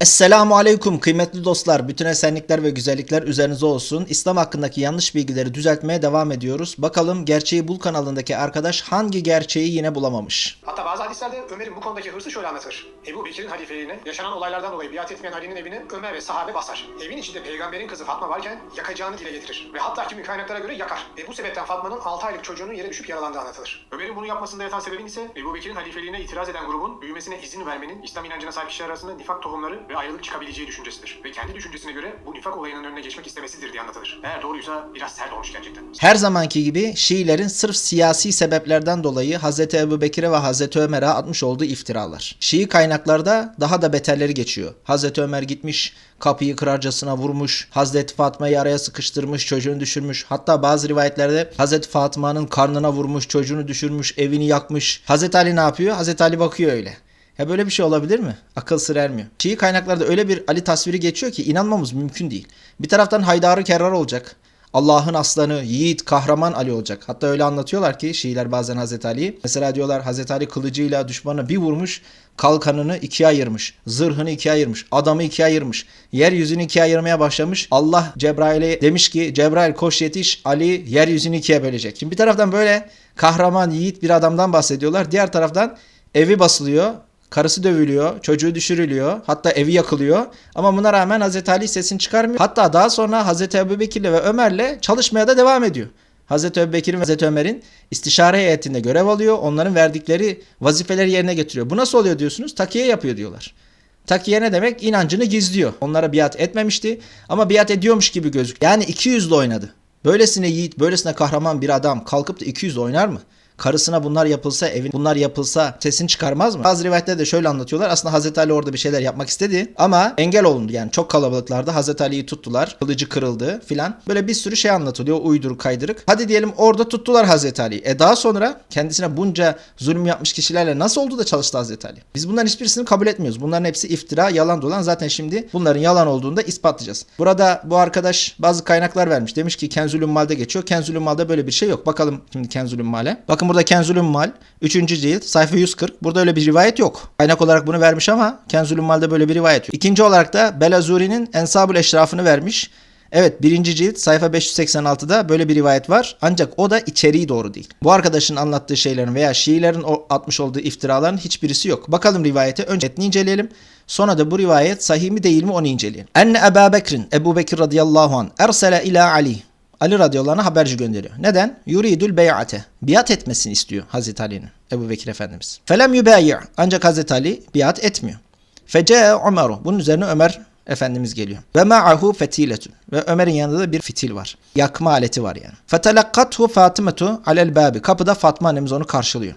Esselamu Aleyküm kıymetli dostlar. Bütün esenlikler ve güzellikler üzerinize olsun. İslam hakkındaki yanlış bilgileri düzeltmeye devam ediyoruz. Bakalım Gerçeği Bul kanalındaki arkadaş hangi gerçeği yine bulamamış? Hatta bazı hadislerde Ömer'in bu konudaki hırsı şöyle anlatılır. Ebu Bekir'in halifeliğine yaşanan olaylardan dolayı biat etmeyen Ali'nin evini Ömer ve sahabe basar. Evin içinde peygamberin kızı Fatma varken yakacağını dile getirir. Ve hatta kimi kaynaklara göre yakar. Ve bu sebepten Fatma'nın 6 aylık çocuğunun yere düşüp yaralandığı anlatılır. Ömer'in bunu yapmasında yatan sebebin ise Ebu Bekir'in halifeliğine itiraz eden grubun büyümesine izin vermenin İslam inancına sahip kişiler arasında nifak tohumları ve ayrılık çıkabileceği düşüncesidir. Ve kendi düşüncesine göre bu nifak olayının önüne geçmek istemesidir diye anlatılır. Eğer doğruysa biraz sert olmuş gerçekten. Her zamanki gibi Şiilerin sırf siyasi sebeplerden dolayı Hz. Ebu Bekir'e ve Hz. Ömer'e atmış olduğu iftiralar. Şii kaynaklarda daha da beterleri geçiyor. Hz. Ömer gitmiş kapıyı kırarcasına vurmuş, Hazreti Fatma'yı araya sıkıştırmış, çocuğunu düşürmüş. Hatta bazı rivayetlerde Hazreti Fatma'nın karnına vurmuş, çocuğunu düşürmüş, evini yakmış. Hazreti Ali ne yapıyor? Hazreti Ali bakıyor öyle. Ya böyle bir şey olabilir mi? Akıl sır ermiyor. Şii kaynaklarda öyle bir Ali tasviri geçiyor ki inanmamız mümkün değil. Bir taraftan Haydarı Kerrar olacak. Allah'ın aslanı, yiğit, kahraman Ali olacak. Hatta öyle anlatıyorlar ki Şiiler bazen Hazreti Ali'yi. Mesela diyorlar Hazreti Ali kılıcıyla düşmanı bir vurmuş, kalkanını ikiye ayırmış, zırhını ikiye ayırmış, adamı ikiye ayırmış, yeryüzünü ikiye ayırmaya başlamış. Allah Cebrail'e demiş ki Cebrail koş yetiş Ali yeryüzünü ikiye bölecek. Şimdi bir taraftan böyle kahraman, yiğit bir adamdan bahsediyorlar. Diğer taraftan evi basılıyor, Karısı dövülüyor, çocuğu düşürülüyor, hatta evi yakılıyor. Ama buna rağmen Hazreti Ali sesini çıkarmıyor. Hatta daha sonra Hazreti Ebubekir'le ve Ömer'le çalışmaya da devam ediyor. Hazreti Ebubekir'in ve Hazreti Ömer'in istişare heyetinde görev alıyor. Onların verdikleri vazifeleri yerine getiriyor. Bu nasıl oluyor diyorsunuz? Takiye yapıyor diyorlar. Takiye ne demek? İnancını gizliyor. Onlara biat etmemişti ama biat ediyormuş gibi gözüküyor. Yani iki yüzlü oynadı. Böylesine yiğit, böylesine kahraman bir adam kalkıp da iki yüzlü oynar mı? Karısına bunlar yapılsa, evin bunlar yapılsa sesini çıkarmaz mı? Bazı rivayetlerde de şöyle anlatıyorlar. Aslında Hazreti Ali orada bir şeyler yapmak istedi ama engel olundu. Yani çok kalabalıklarda Hazreti Ali'yi tuttular. Kılıcı kırıldı filan. Böyle bir sürü şey anlatılıyor. Uyduruk kaydırık. Hadi diyelim orada tuttular Hazreti Ali'yi. E daha sonra kendisine bunca zulüm yapmış kişilerle nasıl oldu da çalıştı Hazreti Ali? Biz bunların hiçbirisini kabul etmiyoruz. Bunların hepsi iftira, yalan dolan. Zaten şimdi bunların yalan olduğunu da ispatlayacağız. Burada bu arkadaş bazı kaynaklar vermiş. Demiş ki Kenzülün Mal'de geçiyor. Kenzülün Mal'de böyle bir şey yok. Bakalım şimdi Kenzülün Mal'e. Bakın burada Kenzülün Mal 3. cilt sayfa 140. Burada öyle bir rivayet yok. Kaynak olarak bunu vermiş ama Kenzülün Mal'de böyle bir rivayet yok. İkinci olarak da Belazuri'nin Ensabul Eşrafını vermiş. Evet birinci cilt sayfa 586'da böyle bir rivayet var. Ancak o da içeriği doğru değil. Bu arkadaşın anlattığı şeylerin veya Şiilerin atmış olduğu iftiraların hiçbirisi yok. Bakalım rivayete. Önce etni inceleyelim. Sonra da bu rivayet sahih mi değil mi onu inceleyelim. Enne Ebu Bekir'in, Ebu Bekir radıyallahu an ersele ila Ali. Ali radıyallahu haberci gönderiyor. Neden? Yuridul bey'ate. Biat etmesini istiyor Hazreti Ali'nin. Ebu Bekir Efendimiz. Felem yubayi' ancak Hazreti Ali biat etmiyor. Fece'e Ömer'u. Bunun üzerine Ömer Efendimiz geliyor. Ve ma'ahu fetiletun. Ve Ömer'in yanında da bir fitil var. Yakma aleti var yani. Fetelakkathu Fatimetu alel babi. Kapıda Fatma annemiz onu karşılıyor.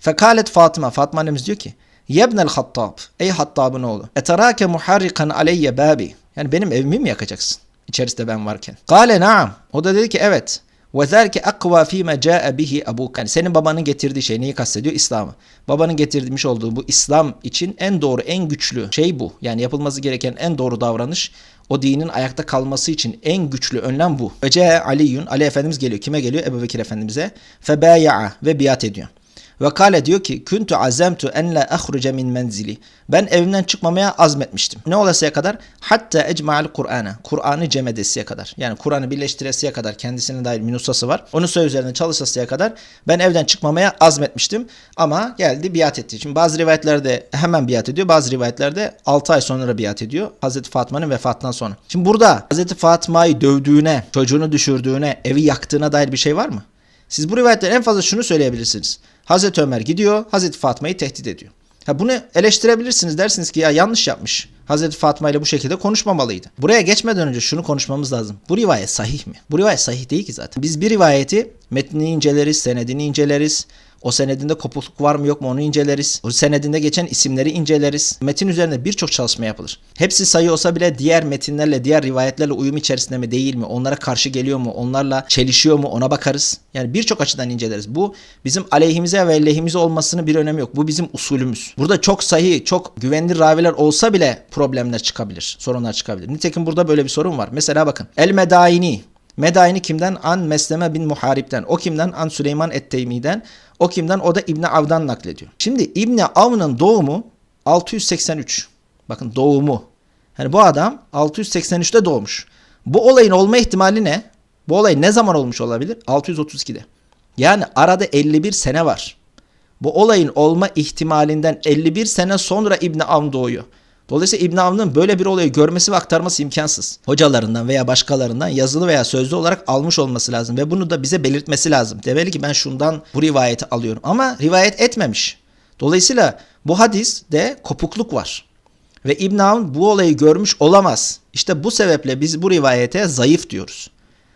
Fekalet Fatıma. Fatma annemiz diyor ki Yebnel Hattab. Ey Hattab'ın oğlu. Eterake muharrikan aleyye babi. Yani benim evimi mi yakacaksın? İçerisinde ben varken. Kale naam. O da dedi ki evet. Ve zelke akva fîme câe bihi abuk. Yani senin babanın getirdiği şey neyi kastediyor? İslam'ı. Babanın getirmiş olduğu bu İslam için en doğru, en güçlü şey bu. Yani yapılması gereken en doğru davranış o dinin ayakta kalması için en güçlü önlem bu. Ve câe Aliyyun. Ali Efendimiz geliyor. Kime geliyor? Ebu Bekir Efendimiz'e. Febâya'a ve biat ediyor. Ve kale diyor ki kuntu azemtu en la ahruca min menzili. Ben evimden çıkmamaya azmetmiştim. Ne olasıya kadar? Hatta ecma'al Kur'an'a. Kur'an'ı cem edesiye kadar. Yani Kur'an'ı birleştiresiye kadar kendisine dair minusası var. Onun söz üzerine çalışasıya kadar ben evden çıkmamaya azmetmiştim. Ama geldi biat etti. Şimdi bazı rivayetlerde hemen biat ediyor. Bazı rivayetlerde 6 ay sonra biat ediyor. Hazreti Fatma'nın vefatından sonra. Şimdi burada Hazreti Fatma'yı dövdüğüne, çocuğunu düşürdüğüne, evi yaktığına dair bir şey var mı? Siz bu rivayetten en fazla şunu söyleyebilirsiniz. Hazreti Ömer gidiyor, Hazreti Fatma'yı tehdit ediyor. Ha bunu eleştirebilirsiniz dersiniz ki ya yanlış yapmış. Hazreti Fatma ile bu şekilde konuşmamalıydı. Buraya geçmeden önce şunu konuşmamız lazım. Bu rivayet sahih mi? Bu rivayet sahih değil ki zaten. Biz bir rivayeti metnini inceleriz, senedini inceleriz. O senedinde kopukluk var mı yok mu onu inceleriz. O senedinde geçen isimleri inceleriz. Metin üzerinde birçok çalışma yapılır. Hepsi sayı olsa bile diğer metinlerle, diğer rivayetlerle uyum içerisinde mi değil mi? Onlara karşı geliyor mu? Onlarla çelişiyor mu? Ona bakarız. Yani birçok açıdan inceleriz. Bu bizim aleyhimize ve lehimize olmasının bir önemi yok. Bu bizim usulümüz. Burada çok sayı, çok güvenilir raviler olsa bile problemler çıkabilir. Sorunlar çıkabilir. Nitekim burada böyle bir sorun var. Mesela bakın. El Medaini Medaini kimden? An Mesleme bin Muharip'ten. O kimden? An Süleyman Etteymi'den. O kimden? O da İbni Av'dan naklediyor. Şimdi İbni Av'ın doğumu 683. Bakın doğumu. Yani bu adam 683'te doğmuş. Bu olayın olma ihtimali ne? Bu olay ne zaman olmuş olabilir? 632'de. Yani arada 51 sene var. Bu olayın olma ihtimalinden 51 sene sonra İbn Avn doğuyor. Dolayısıyla İbn Avn'ın böyle bir olayı görmesi ve aktarması imkansız. Hocalarından veya başkalarından yazılı veya sözlü olarak almış olması lazım ve bunu da bize belirtmesi lazım. Demeli ki ben şundan bu rivayeti alıyorum ama rivayet etmemiş. Dolayısıyla bu hadiste kopukluk var. Ve İbn Avn bu olayı görmüş olamaz. İşte bu sebeple biz bu rivayete zayıf diyoruz.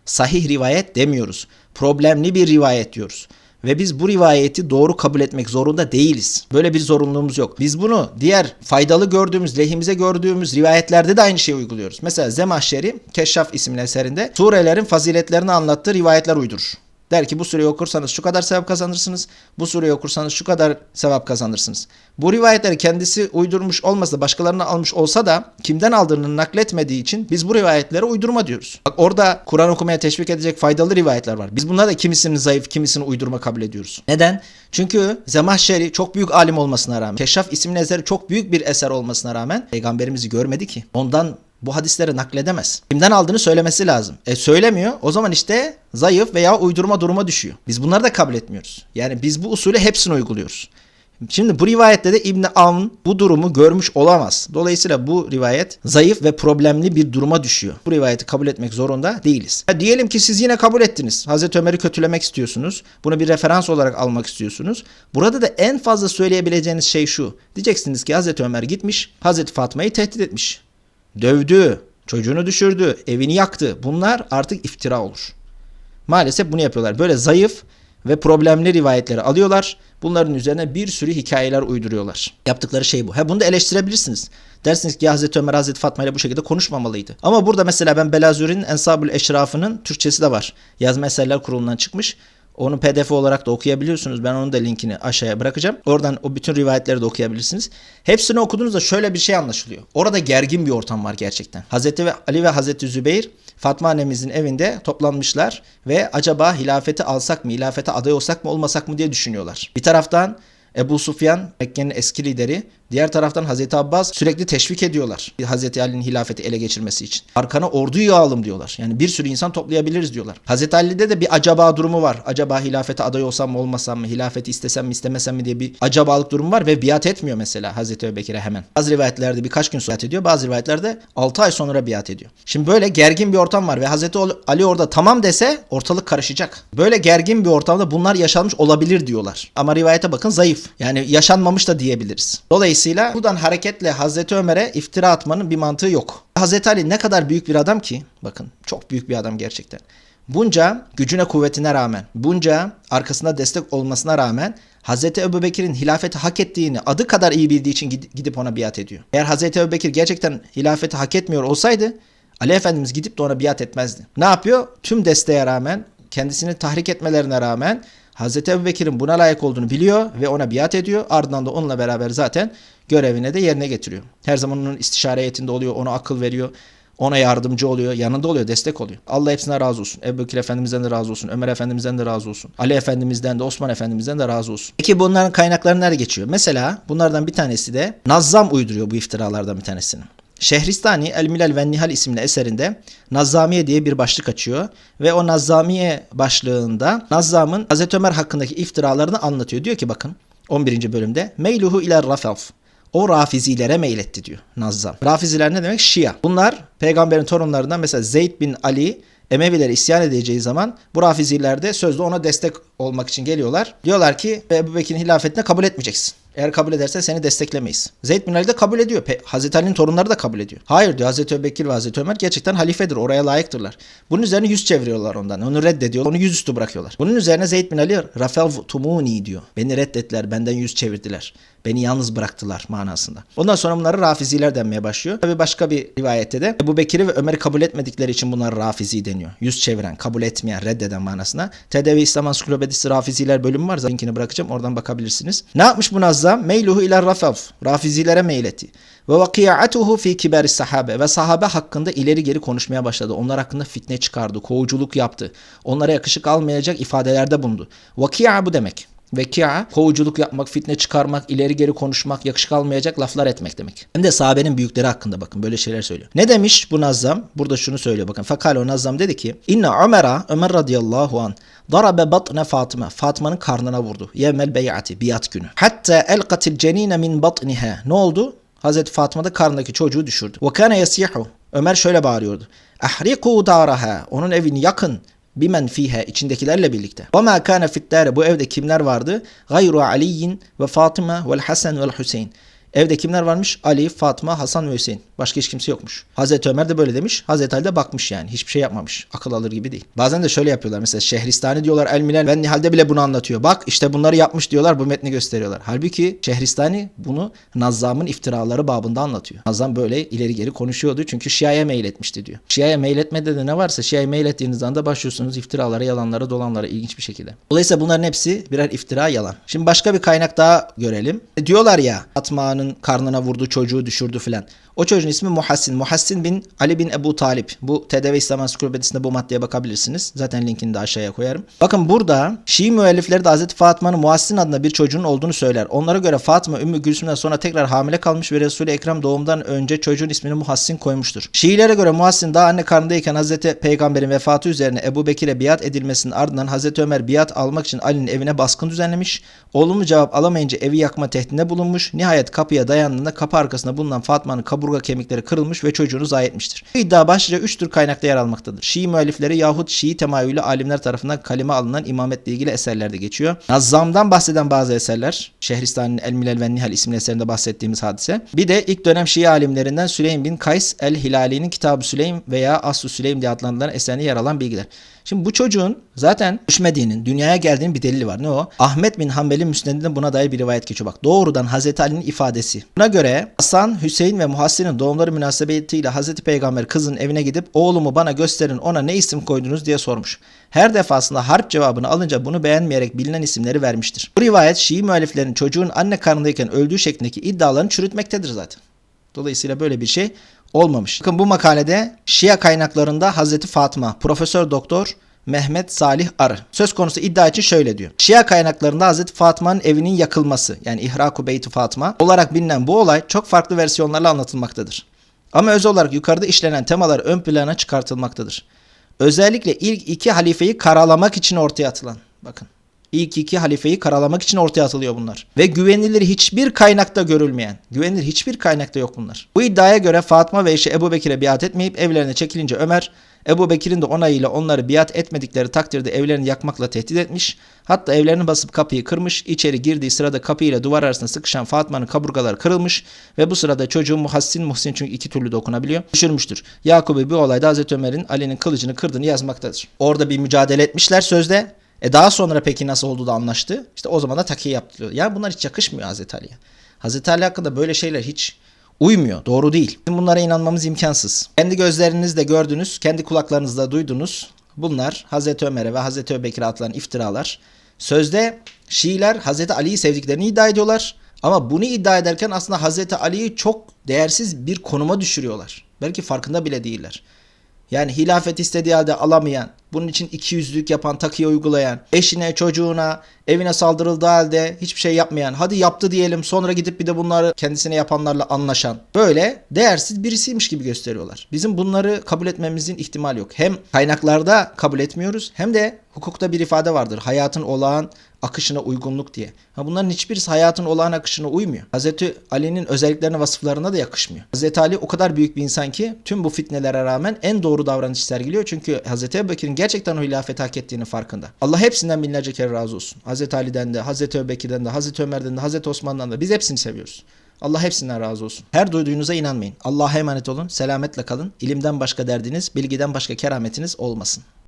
Sahih rivayet demiyoruz. Problemli bir rivayet diyoruz. Ve biz bu rivayeti doğru kabul etmek zorunda değiliz. Böyle bir zorunluluğumuz yok. Biz bunu diğer faydalı gördüğümüz, lehimize gördüğümüz rivayetlerde de aynı şeyi uyguluyoruz. Mesela Zemahşeri Keşşaf isimli eserinde surelerin faziletlerini anlattığı rivayetler uydurur. Der ki bu sureyi okursanız şu kadar sevap kazanırsınız. Bu sureyi okursanız şu kadar sevap kazanırsınız. Bu rivayetleri kendisi uydurmuş olmasa da başkalarına almış olsa da kimden aldığını nakletmediği için biz bu rivayetlere uydurma diyoruz. Bak orada Kur'an okumaya teşvik edecek faydalı rivayetler var. Biz bunlar da kimisini zayıf, kimisini uydurma kabul ediyoruz. Neden? Çünkü Zemahşeri çok büyük alim olmasına rağmen, Keşşaf isimli eseri çok büyük bir eser olmasına rağmen peygamberimizi görmedi ki. Ondan bu hadisleri nakledemez. Kimden aldığını söylemesi lazım. E söylemiyor. O zaman işte zayıf veya uydurma duruma düşüyor. Biz bunları da kabul etmiyoruz. Yani biz bu usulü hepsini uyguluyoruz. Şimdi bu rivayette de İbn Avn bu durumu görmüş olamaz. Dolayısıyla bu rivayet zayıf ve problemli bir duruma düşüyor. Bu rivayeti kabul etmek zorunda değiliz. Ha, diyelim ki siz yine kabul ettiniz. Hazreti Ömer'i kötülemek istiyorsunuz. Bunu bir referans olarak almak istiyorsunuz. Burada da en fazla söyleyebileceğiniz şey şu. Diyeceksiniz ki Hazreti Ömer gitmiş, Hazreti Fatma'yı tehdit etmiş. Dövdü, çocuğunu düşürdü, evini yaktı. Bunlar artık iftira olur. Maalesef bunu yapıyorlar. Böyle zayıf ve problemli rivayetleri alıyorlar. Bunların üzerine bir sürü hikayeler uyduruyorlar. Yaptıkları şey bu. Ha bunu da eleştirebilirsiniz. Dersiniz ki Hazreti Ömer Hazreti Fatma ile bu şekilde konuşmamalıydı. Ama burada mesela ben Belazuri'nin Ensabül Eşrafı'nın Türkçesi de var. Yazma Eserler Kurulu'ndan çıkmış. Onu pdf olarak da okuyabiliyorsunuz. Ben onun da linkini aşağıya bırakacağım. Oradan o bütün rivayetleri de okuyabilirsiniz. Hepsini okuduğunuzda şöyle bir şey anlaşılıyor. Orada gergin bir ortam var gerçekten. Hazreti Ali ve Hazreti Zübeyir Fatma annemizin evinde toplanmışlar ve acaba hilafeti alsak mı, hilafete aday olsak mı olmasak mı diye düşünüyorlar. Bir taraftan Ebu Sufyan Mekke'nin eski lideri. Diğer taraftan Hazreti Abbas sürekli teşvik ediyorlar. Hazreti Ali'nin hilafeti ele geçirmesi için. Arkana ordu yığalım diyorlar. Yani bir sürü insan toplayabiliriz diyorlar. Hazreti Ali'de de bir acaba durumu var. Acaba hilafete aday olsam mı olmasam mı? Hilafeti istesem mi istemesem mi diye bir acabalık durumu var ve biat etmiyor mesela Hazreti Ebubekir'e hemen. Bazı rivayetlerde birkaç gün biat ediyor. Bazı rivayetlerde 6 ay sonra biat ediyor. Şimdi böyle gergin bir ortam var ve Hazreti Ali orada tamam dese ortalık karışacak. Böyle gergin bir ortamda bunlar yaşanmış olabilir diyorlar. Ama rivayete bakın zayıf. Yani yaşanmamış da diyebiliriz. Dolayısıyla buradan hareketle Hazreti Ömer'e iftira atmanın bir mantığı yok. Hazreti Ali ne kadar büyük bir adam ki bakın çok büyük bir adam gerçekten. Bunca gücüne kuvvetine rağmen, bunca arkasında destek olmasına rağmen Hazreti Ebubekir'in hilafeti hak ettiğini adı kadar iyi bildiği için gidip ona biat ediyor. Eğer Hazreti Ebubekir gerçekten hilafeti hak etmiyor olsaydı Ali Efendimiz gidip de ona biat etmezdi. Ne yapıyor? Tüm desteğe rağmen, kendisini tahrik etmelerine rağmen Hazreti Ebubekir'in buna layık olduğunu biliyor ve ona biat ediyor. Ardından da onunla beraber zaten görevine de yerine getiriyor. Her zaman onun istişare heyetinde oluyor, ona akıl veriyor. Ona yardımcı oluyor, yanında oluyor, destek oluyor. Allah hepsine razı olsun. Ebu Bekir Efendimiz'den de razı olsun. Ömer Efendimiz'den de razı olsun. Ali Efendimiz'den de, Osman Efendimiz'den de razı olsun. Peki bunların kaynakları nerede geçiyor? Mesela bunlardan bir tanesi de Nazzam uyduruyor bu iftiralardan bir tanesini. Şehristani El Milal ve Nihal isimli eserinde Nazzamiye diye bir başlık açıyor ve o Nazzamiye başlığında Nazzam'ın Hazreti Ömer hakkındaki iftiralarını anlatıyor. Diyor ki bakın 11. bölümde Meyluhu iler rafaf o rafizilere meyletti diyor Nazzam. Rafiziler ne demek? Şia. Bunlar peygamberin torunlarından mesela Zeyd bin Ali Emevilere isyan edeceği zaman bu rafiziler de sözde ona destek olmak için geliyorlar. Diyorlar ki Ebu Bekir'in hilafetine kabul etmeyeceksin. Eğer kabul edersen seni desteklemeyiz. Zeyd bin Ali de kabul ediyor. Pe Hazreti Ali'nin torunları da kabul ediyor. Hayır diyor Hazreti Ebubekir ve Hazreti Ömer gerçekten halifedir. Oraya layıktırlar. Bunun üzerine yüz çeviriyorlar ondan. Onu reddediyorlar. Onu yüzüstü bırakıyorlar. Bunun üzerine Zeyd bin Ali Rafel Tumuni diyor. Beni reddettiler. Benden yüz çevirdiler. Beni yalnız bıraktılar manasında. Ondan sonra bunları Rafiziler denmeye başlıyor. Tabi başka bir rivayette de Ebu Bekir'i ve Ömer'i kabul etmedikleri için bunlar Rafizi deniyor. Yüz çeviren, kabul etmeyen, reddeden manasına. TDV İslam Ansiklopedisi Rafiziler bölümü var. Linkini bırakacağım. Oradan bakabilirsiniz. Ne yapmış bu Nazzam? Meyluhu iler rafaf. Rafizilere meyletti. Ve vakiatuhu fi kibari sahabe ve sahabe hakkında ileri geri konuşmaya başladı. Onlar hakkında fitne çıkardı, kovuculuk yaptı. Onlara yakışık almayacak ifadelerde bulundu. Vakia bu demek. Vekia, kovuculuk yapmak, fitne çıkarmak, ileri geri konuşmak, yakışık almayacak laflar etmek demek. Hem de sahabenin büyükleri hakkında bakın böyle şeyler söylüyor. Ne demiş bu Nazzam? Burada şunu söylüyor bakın. Fakale o Nazzam dedi ki İnne Ömer'a, Ömer radıyallahu an darabe batne Fatıma. Fatıma'nın karnına vurdu. Yevmel beyati, biat günü. Hatta elqatil cenine min batniha. Ne oldu? Hazreti Fatıma da karnındaki çocuğu düşürdü. Ve kana yasihu. Ömer şöyle bağırıyordu. Ahriku daraha. Onun evini yakın. Bimen fiha içindekilerle birlikte. Ve ma kana fittare bu evde kimler vardı? Gayru Aliyin ve Fatıma vel Hasan vel Hüseyin. Evde kimler varmış? Ali, Fatıma, Hasan ve Hüseyin. Başka hiç kimse yokmuş. Hazreti Ömer de böyle demiş. Hazreti Ali de bakmış yani. Hiçbir şey yapmamış. Akıl alır gibi değil. Bazen de şöyle yapıyorlar. Mesela Şehristani diyorlar El Milal ve Nihal'de bile bunu anlatıyor. Bak işte bunları yapmış diyorlar. Bu metni gösteriyorlar. Halbuki Şehristani bunu Nazzam'ın iftiraları babında anlatıyor. Nazzam böyle ileri geri konuşuyordu. Çünkü Şia'ya meyletmişti diyor. Şia'ya meyletmede de ne varsa Şia'ya meylettiğiniz anda başlıyorsunuz iftiralara, yalanlara, dolanlara ilginç bir şekilde. Dolayısıyla bunların hepsi birer iftira, yalan. Şimdi başka bir kaynak daha görelim. E, Diyorlar ya Fatma'nın karnına vurdu, çocuğu düşürdü filan. O çocuğun ismi Muhassin. Muhassin bin Ali bin Ebu Talip. Bu TDV İslam Ansiklopedisinde bu maddeye bakabilirsiniz. Zaten linkini de aşağıya koyarım. Bakın burada Şii müellifleri de Hazreti Fatma'nın Muhassin adında bir çocuğun olduğunu söyler. Onlara göre Fatıma Ümmü Gülsüm'den sonra tekrar hamile kalmış ve Resul-i Ekrem doğumdan önce çocuğun ismini Muhassin koymuştur. Şiilere göre Muhassin daha anne karnındayken Hazreti Peygamber'in vefatı üzerine Ebu Bekir'e biat edilmesinin ardından Hazreti Ömer biat almak için Ali'nin evine baskın düzenlemiş. Olumlu cevap alamayınca evi yakma tehdidinde bulunmuş. Nihayet kapıya dayandığında kapı arkasında bulunan Fatma'nın kaburga kemikleri kırılmış ve çocuğunu zayi etmiştir. Bu iddia başlıca üç tür kaynakta yer almaktadır. Şii müellifleri yahut Şii temayülü alimler tarafından kaleme alınan imametle ilgili eserlerde geçiyor. Nazzam'dan bahseden bazı eserler, Şehristani'nin El Milal ve Nihal isimli eserinde bahsettiğimiz hadise. Bir de ilk dönem Şii alimlerinden Süleym bin Kays El Hilali'nin Kitab-ı Süleym veya Aslu Süleym diye adlandırılan eserinde yer alan bilgiler. Şimdi bu çocuğun zaten düşmediğinin, dünyaya geldiğinin bir delili var. Ne o? Ahmet bin Hanbel'in müsnedinde buna dair bir rivayet geçiyor. Bak doğrudan Hazreti Ali'nin ifadesi. Buna göre Hasan, Hüseyin ve Muhassin'in doğumları münasebetiyle Hazreti Peygamber kızın evine gidip oğlumu bana gösterin ona ne isim koydunuz diye sormuş. Her defasında harp cevabını alınca bunu beğenmeyerek bilinen isimleri vermiştir. Bu rivayet Şii müelliflerin çocuğun anne karnındayken öldüğü şeklindeki iddialarını çürütmektedir zaten. Dolayısıyla böyle bir şey olmamış. Bakın bu makalede Şia kaynaklarında Hazreti Fatıma, Profesör Doktor Mehmet Salih Arı. Söz konusu iddia için şöyle diyor. Şia kaynaklarında Hazreti Fatıma'nın evinin yakılması yani İhraku Beyti Fatıma olarak bilinen bu olay çok farklı versiyonlarla anlatılmaktadır. Ama öz olarak yukarıda işlenen temalar ön plana çıkartılmaktadır. Özellikle ilk iki halifeyi karalamak için ortaya atılan. Bakın. İlk iki halifeyi karalamak için ortaya atılıyor bunlar. Ve güvenilir hiçbir kaynakta görülmeyen, güvenilir hiçbir kaynakta yok bunlar. Bu iddiaya göre Fatma ve eşi Ebu Bekir'e biat etmeyip evlerine çekilince Ömer, Ebu Bekir'in de onayıyla onları biat etmedikleri takdirde evlerini yakmakla tehdit etmiş. Hatta evlerini basıp kapıyı kırmış. İçeri girdiği sırada kapıyla duvar arasında sıkışan Fatma'nın kaburgaları kırılmış. Ve bu sırada çocuğu Muhassin Muhsin çünkü iki türlü de okunabiliyor. Düşürmüştür. Yakubi bu olayda Hazreti Ömer'in Ali'nin kılıcını kırdığını yazmaktadır. Orada bir mücadele etmişler sözde. E daha sonra peki nasıl oldu da anlaştı? İşte o zaman da takiye yaptırıyor. Ya bunlar hiç yakışmıyor Hazreti Ali'ye. Hazreti Ali hakkında böyle şeyler hiç uymuyor. Doğru değil. Bunlara inanmamız imkansız. Kendi gözlerinizle gördünüz, kendi kulaklarınızla duydunuz. Bunlar Hazreti Ömer'e ve Hazreti Ebubekir'e atılan iftiralar. Sözde Şiiler Hazreti Ali'yi sevdiklerini iddia ediyorlar. Ama bunu iddia ederken aslında Hazreti Ali'yi çok değersiz bir konuma düşürüyorlar. Belki farkında bile değiller. Yani hilafet istediği halde alamayan, bunun için iki yüzlük yapan, takıya uygulayan, eşine, çocuğuna, evine saldırıldığı halde hiçbir şey yapmayan, hadi yaptı diyelim sonra gidip bir de bunları kendisine yapanlarla anlaşan, böyle değersiz birisiymiş gibi gösteriyorlar. Bizim bunları kabul etmemizin ihtimali yok. Hem kaynaklarda kabul etmiyoruz hem de hukukta bir ifade vardır. Hayatın olağan akışına uygunluk diye. Ha bunların hiçbirisi hayatın olağan akışına uymuyor. Hazreti Ali'nin özelliklerine vasıflarına da yakışmıyor. Hazreti Ali o kadar büyük bir insan ki tüm bu fitnelere rağmen en doğru davranış sergiliyor. Çünkü Hazreti Ebubekir'in gerçekten o hilafeti hak ettiğini farkında. Allah hepsinden binlerce kere razı olsun. Hazreti Ali'den de, Hazreti Ebubekir'den de, Hazreti Ömer'den de, Hazreti Osman'dan da biz hepsini seviyoruz. Allah hepsinden razı olsun. Her duyduğunuza inanmayın. Allah'a emanet olun. Selametle kalın. İlimden başka derdiniz, bilgiden başka kerametiniz olmasın.